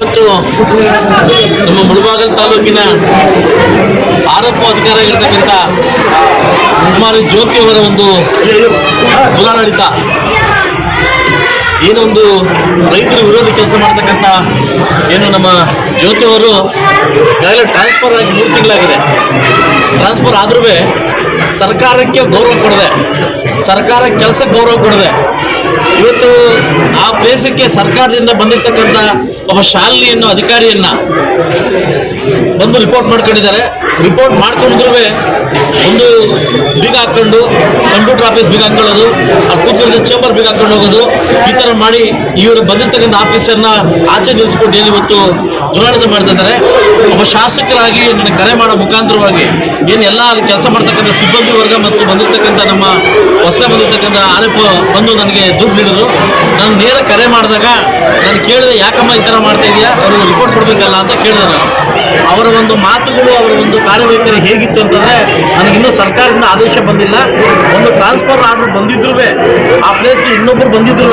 ಇವತ್ತು ನಮ್ಮ ಮುಳಬಾಗಲ್ ತಾಲೂಕಿನ ಆರೋಪ ಅಧಿಕಾರ ಆಗಿರ್ತಕ್ಕಂಥ ಕುಮಾರಿ ಜ್ಯೋತಿ ಅವರ ಒಂದು ದುರಾಡಳಿತ ಏನೊಂದು ರೈತರ ವಿರೋಧಿ ಕೆಲಸ ಮಾಡ್ತಕ್ಕಂಥ ಏನು ನಮ್ಮ ಜ್ಯೋತಿ ಅವರು ಈಗಾಗಲೇ ಟ್ರಾನ್ಸ್ಫರ್ ಆಗಿ ಮೂರು ತಿಂಗಳಾಗಿದೆ. ಟ್ರಾನ್ಸ್ಫರ್ ಆದ್ರೂ ಸರ್ಕಾರಕ್ಕೆ ಗೌರವ ಕೊಡದೆ, ಸರ್ಕಾರ ಕೆಲಸಕ್ಕೆ ಗೌರವ ಕೊಡದೆ ಇವತ್ತು ಆ ಪ್ಲೇಸಕ್ಕೆ ಸರ್ಕಾರದಿಂದ ಬಂದಿರ್ತಕ್ಕಂಥ ಒಬ್ಬ ಶಾಲಿನಿ ಅನ್ನೋ ಅಧಿಕಾರಿಯನ್ನ ಬಂದು ರಿಪೋರ್ಟ್ ಮಾಡ್ಕೊಂಡಿದ್ದಾರೆ. ರಿಪೋರ್ಟ್ ಮಾಡ್ಕೊಂಡ್ರೂ ಒಂದು ಬೀಗ ಹಾಕೊಂಡು ಕಂಪ್ಯೂಟರ್ ಆಫೀಸ್ ಬೀಗ ಹಾಕೊಳ್ಳೋದು, ಆ ಕೂತ್ಕೊಂಡಿದ್ದ ಚೇಂಬರ್ ಬೀಗ ಹಾಕೊಂಡು ಹೋಗೋದು, ಈ ಥರ ಮಾಡಿ ಇವರು ಬಂದಿರ್ತಕ್ಕಂಥ ಆಫೀಸರ್ನ ಆಚೆ ನಿಲ್ಲಿಸ್ಕೊಂಡು ಏನು ಇವತ್ತು ದುರಾಡಳಿತ ಮಾಡ್ತಾ ಇದ್ದಾರೆ. ಒಬ್ಬ ಶಾಸಕರಾಗಿ ನನಗೆ ಕರೆ ಮಾಡೋ ಮುಖಾಂತರವಾಗಿ ಏನು ಎಲ್ಲ ಅಲ್ಲಿ ಕೆಲಸ ಮಾಡ್ತಕ್ಕಂಥ ಸಿಬ್ಬಂದಿ ವರ್ಗ ಮತ್ತು ಬಂದಿರ್ತಕ್ಕಂಥ ನಮ್ಮ ಹೊಸ ಬಂದಿರ್ತಕ್ಕಂಥ ಆರೋಪ ಬಂದು ನನಗೆ ದುಡ್ಡು ಬೀಳೋದು ನಾನು ನೇರ ಕರೆ ಮಾಡಿದಾಗ ನಾನು ಕೇಳಿದೆ, ಯಾಕಮ್ಮ ಈ ಥರ ಮಾಡ್ತಾ ಇದೆಯಾ? ಅವ್ರಿಗೆ ರಿಪೋರ್ಟ್ ಕೊಡಬೇಕಲ್ಲ ಅಂತ ಕೇಳಿದೆ ನಾನು. ಅವರ ಒಂದು ಮಾತುಗಳು, ಅವರ ಒಂದು ಕಾರ್ಯವೈಖರಿ ಹೇಗಿತ್ತು ಅಂತಂದ್ರೆ ನನಗಿನ್ನೂ ಸರ್ಕಾರದಿಂದ ಆದೇಶ ಬಂದಿಲ್ಲ. ಒಂದು ಟ್ರಾನ್ಸ್ಫರ್ ಆರ್ಡರ್ ಬಂದಿದ್ರು ಆ ಪ್ಲೇಸ್ಗೆ ಇನ್ನೊಬ್ಬರು ಬಂದಿದ್ರು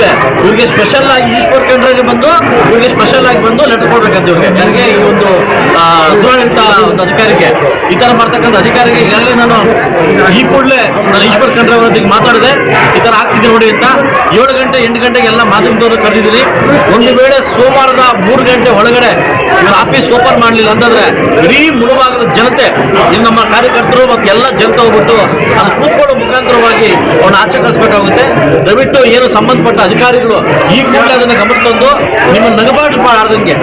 ಇವ್ರಿಗೆ ಸ್ಪೆಷಲ್ ಆಗಿ ಈಶ್ವರ್ ಖಂಡ್ರೆಗೆ ಬಂದು, ಇವ್ರಿಗೆ ಸ್ಪೆಷಲ್ ಆಗಿ ಬಂದು ಲೆಟರ್ ಕೊಡ್ಬೇಕಂತ ಇವ್ರಿಗೆ. ನನಗೆ ಈ ಒಂದು ದುರಾಡಳಿತ ಒಂದು ಅಧಿಕಾರಿಗೆ ಈ ಥರ ಮಾಡ್ತಕ್ಕಂಥ ಅಧಿಕಾರಿಗೆ ಈಗಾಗಲೇ ನಾನು ಈ ಕೂಡಲೇ ನಾನು ಈಶ್ವರ್ ಖಂಡ್ರೆ ಅವರ ಹತ್ರ ಮಾತಾಡಿದೆ. ಈ ಥರ ಆಗ್ತಿದೆ ನೋಡಿ ಅಂತ. ಏಳು ಗಂಟೆ, ಎಂಟು ಗಂಟೆಗೆ ಎಲ್ಲ ಮಾಧ್ಯಮದವರು ಕರೆದಿದ್ದೀನಿ ಒಂದು ವೇಳೆ ಸೋಮವಾರದ ಮೂರು ಗಂಟೆ ಒಳಗಡೆ ಇವ್ರ ಆಫೀಸ್ ಓಪನ್ ಮಾಡಲಿಲ್ಲ ಅಂತಂದ್ರೆ ಇಡೀ ಮುಳುಭಾಗದ ಜನತೆ ಇಲ್ಲಿ ನಮ್ಮ ಕಾರ್ಯಕರ್ತರು ಮತ್ತು ಎಲ್ಲ ಜನತೆ ಹೋಗ್ಬಿಟ್ಟು ಅದು ಕೂತ್ಕೊಳ್ಳೋ ಮುಖಾಂತರವಾಗಿ ಅವ್ನ ಆಚೆ ದಯವಿಟ್ಟು ಏನು ಸಂಬಂಧಪಟ್ಟ ಅಧಿಕಾರಿಗಳು ಈ ಕೂಡಲೇ ಅದನ್ನು ಗಮನ ತಂದು ನಿಮ್ಮ ನಗಬಾಟು ಆಡ್ದಂಗೆ